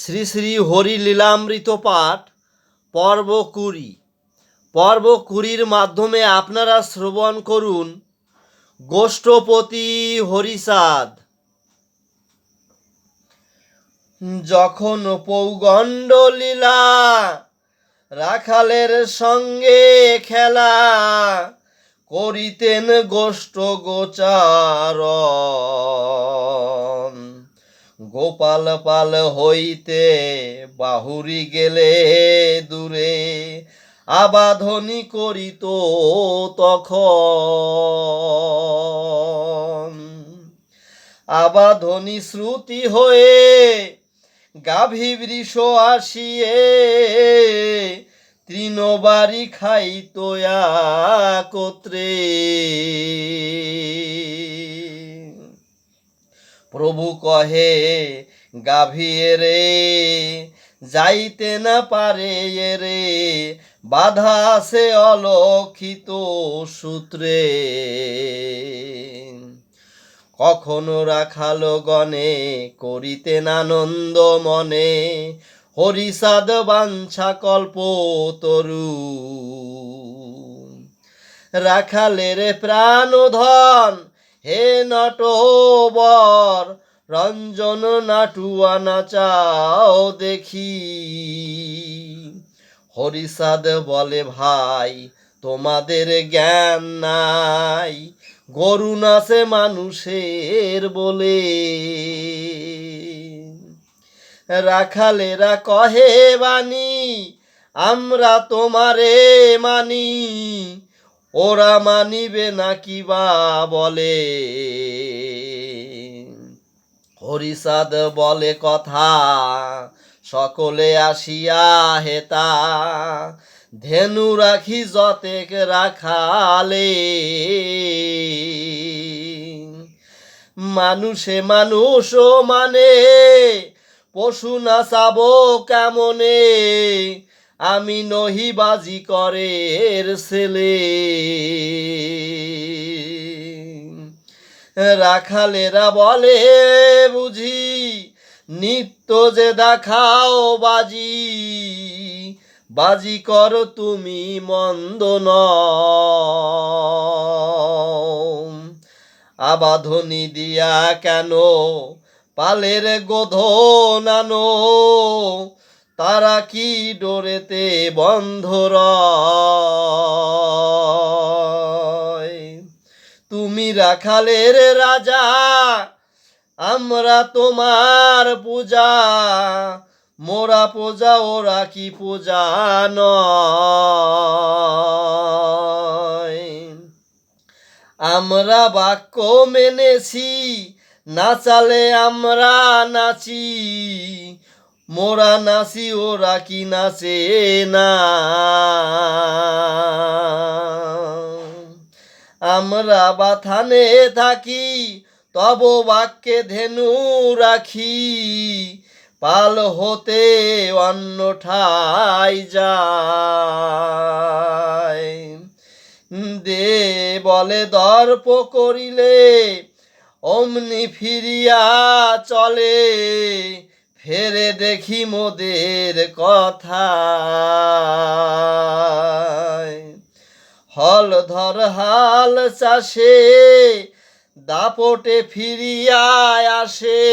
শ্রী শ্রী হরি লীলামৃত পাঠ, পর্ব কুড়ি। পর্ব কুড়ির মাধ্যমে আপনারা শ্রবণ করুন গোষ্ঠপতি হরিসাদ। যখন পৌগণ্ড লীলা রাখালের সঙ্গে খেলা করিতেন গোষ্ঠ গোচারণ। গোপাল পাল হইতে বাহুরি গেলে দূরে, আবাধনি করিত তখন। আবাধনি শ্রুতি হয়ে গাভী বৃষ আসিয়ে তৃণবাড়ি খাইত একত্রে। প্রভু কহে, গাভীয়ে রে, যাইতে না পারে রে, বাধা আছে অলক্ষিত সূত্রে। কখনো রাখাল গণে করিতেন আনন্দ মনে, হরিসাদ বাঞ্ছা কল্প তরু। রাখালের প্রাণ ধন হে নটবর, রঞ্জন নাটুয়া নাচাও দেখি। হরিসাদ বলে, ভাই, তোমাদের জ্ঞান নাই, গরু নাচে মানুষের বলে। রাখালেরা কহে, বাণী, আমরা তোমারে মানি। ওরা মানিবে নাকি বা বলে। হরিসাদ বলে কথা, সকলে আসিয়া হেতা। ধেনু রাখি যতেক রাখালে। মানুষে মানুষ মানে পশু না চাবো কেমনে? আমি নহি বাজি করে ছেলে। রাখালেরা বলে, বুঝি নিত্য যে দেখাও বাজি বাজি কর তুমি মন্দ আবাধনি দিয়া কেন, পালের গোধন আনো তারা কি ডোরেতে বন্ধর তুমি রাখালের রাজা, আমরা তোমার পূজা। মোরা পূজা, ওরা কি পূজা নয়? আমরা বাক্য মেনেছি নাচালে আমরা নাচি। মোরা নাচি ওরা কি নাচে না। আমরা বাথানে থাকি, তব বাক্যে ধেনু রাখি। পাল হতে অন্য ঠাই যায়। দে বলে দর্প করিলে, অমনি ফিরিয়া চলে। ফেরে দেখি মোদের কথা। হল ধর হাল চাষে, দাপটে ফিরিয়া আসে।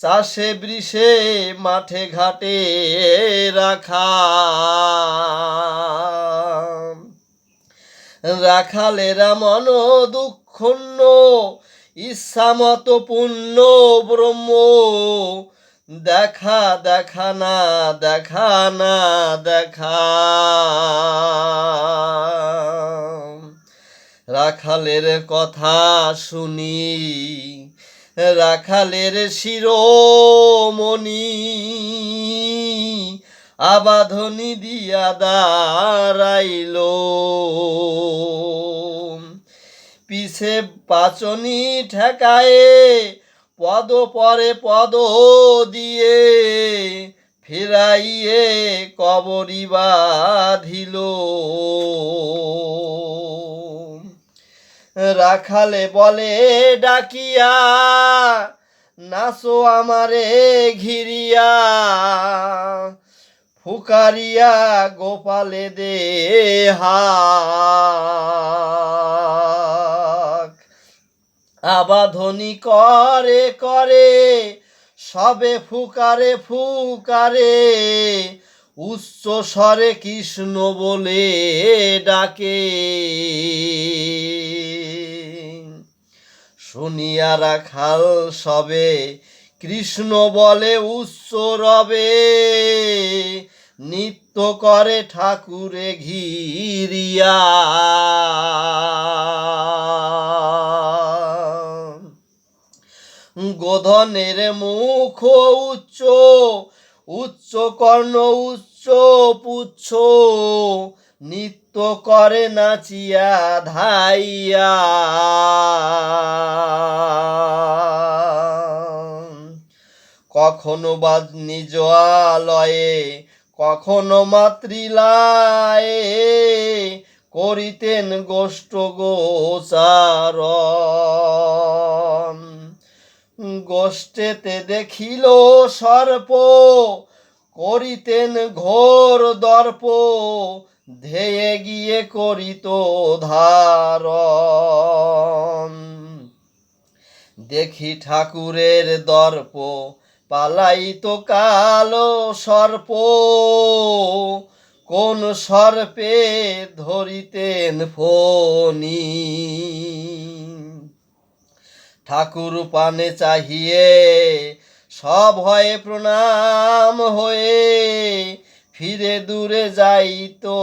চাষে বৃষে, মাঠে ঘাটে রাখা। রাখালেরা মন দুঃখন্ন ইচ্ছা মতো পুণ্য ব্রহ্ম। দেখা দেখা না দেখা না, দেখা। রাখালের কথা শুনি, রাখালের শিরোমণি। আবাধনি দিয়া দাঁড়াইল। পাচনি ঠেকায়ে, পদ পরে পদ দিয়ে ফিরাইয়ে কবরি বাঁধিল। রাখালে বলে, ডাকিয়া, নাচো আমারে ঘিরিয়া, ফুকারিয়া গোপালে দে হাক আবাধনি করে করে, সবে ফুকারে ফুকারে, উচ্চ স্বরে কৃষ্ণ বলে ডাকে। শুনিয়া রাখাল সবে কৃষ্ণ বলে উচ্চ রবে, নিত্য করে ঠাকুরে ঘিরিয়া। গোধনের মুখ উচ্চ উচ্চ কর্ণ উচ্চ, পুচ্ছ, নিত্য করে নাচিয়া ধাইয়া। কখনো বা নিজ আলয়ে, কখনো মাতৃলায়ে করিতেন গোষ্ঠ গোচারণ। গোষ্ঠেতে দেখিল সর্প, করিতেন ঘোর দর্প, ধেয়ে গিয়ে করিত ধারণ। দেখি ঠাকুরের দর্প, পালাইতো কালো সর্প, কোন সর্পে ধরিতেন ফণি। ঠাকুর পানে চাহিয়ে সব হয়ে প্রণাম হয়ে, ফিরে দূরে যাইতো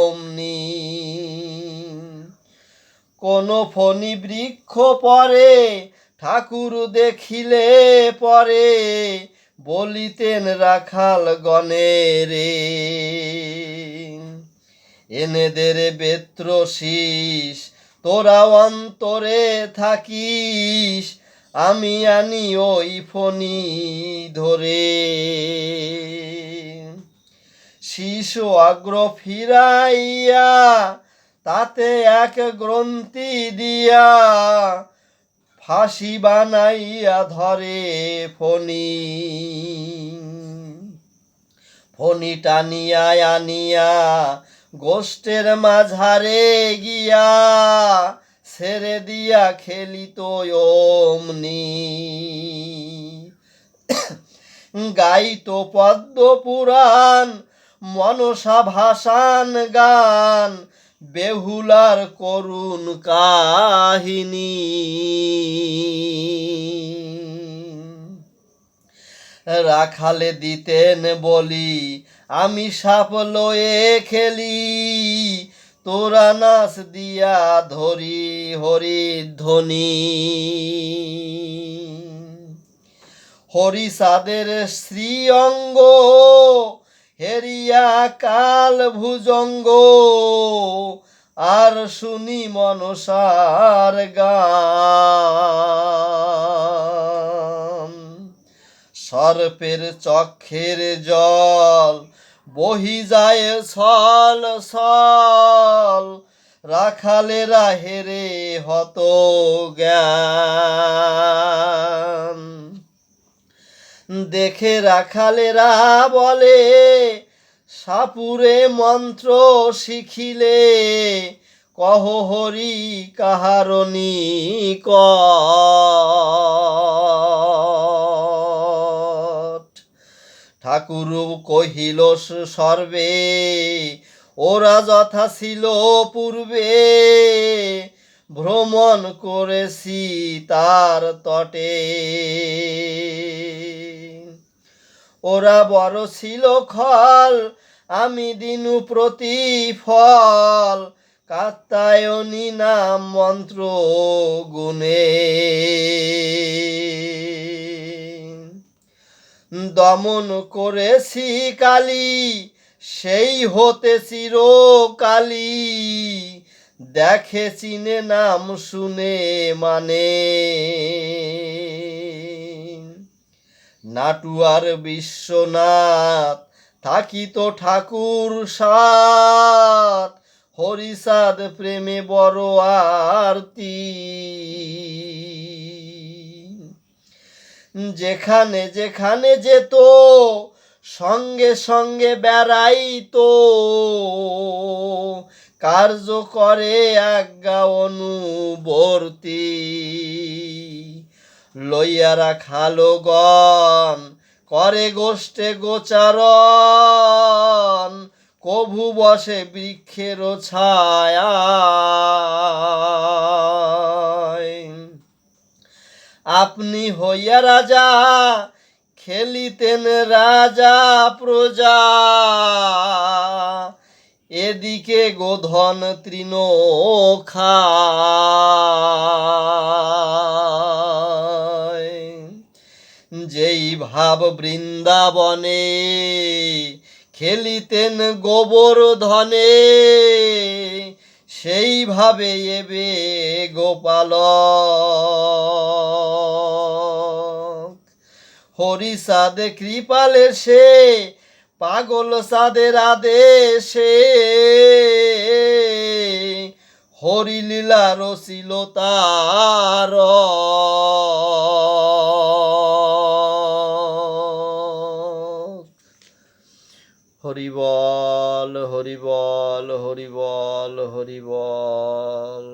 অমনি। কোন ফণি বৃক্ষ পরে, ঠাকুর দেখিলে পরে, বলিতেন রাখাল গণে রে। এনেদের বেত্র শীষ তোরা অন্তরে থাকিস, আমি আনি ওই ফণি ধরে। শিশু অগ্র ফিরাইয়া তাতে এক গ্রন্থি দিয়া ফাঁসি বানাইয়া ধরে ফণি। ফণি টানিয়া আনিয়া গোষ্ঠের মাঝারে গিয়া ছেড়ে দিয়া খেলিত অমনি। গাইতো পদ্ম পুরাণ, মনসা ভাসান গান, বেহুলার করুণ কাহিনী। রাখালে দিতেন বলি আমি সাপ লয়ে খেলি, তোরা নাচ দিয়া ধরি হরি ধ্বনি। হরিসাদের শ্রী অঙ্গ হেরিয়া কাল ভুজঙ্গ, আর শুনি মনসার গান। সর্পের চক্ষের জল বহি যায় সল ছল রাখালেরা হেরে হত জ্ঞান। দেখে রাখালেরা বলে, সাপুরে মন্ত্র শিখিলে, কহ হরি কাহারণী কট ঠাকুর কহিল সর্বে। ওরা যথা ছিল পূর্বে। ভ্রমণ করেছি তার তটে। ওরা বড় ছিল খল, আমি দিনু প্রতি ফল কাত্তায়নী নাম মন্ত্র গুণে দমন করেছি কালী, সেই হতে চিরকালী। দেখে চিনে নাম, শুনে মানে। নাটুয়ার বিশ্বনাথ থাকিত ঠাকুর সাত হরিসাদ প্রেমে বড় আরতি। যেখানে যেখানে যেত, সঙ্গে সঙ্গে বেড়াইতো। কার্য করে আজ্ঞা অনুবর্তী। লইয়ারা খালো গন করে গোষ্ঠে গোচারণ। কভু বসে বৃক্ষের ছায়া। আপনি হইয়া রাজা, খেলিতেন রাজা, প্রজা। এদিকে গোধন তৃণ যেই ভাব বৃন্দাবনে খেলিতেন গোবর ধনে সেইভাবে এবে গোপাল হরি সাদে কৃপালে সে পাগল সাদের আদেশে। হরিলীলা রসিল তার। হরিবল হরিবল হরিবল হরিবল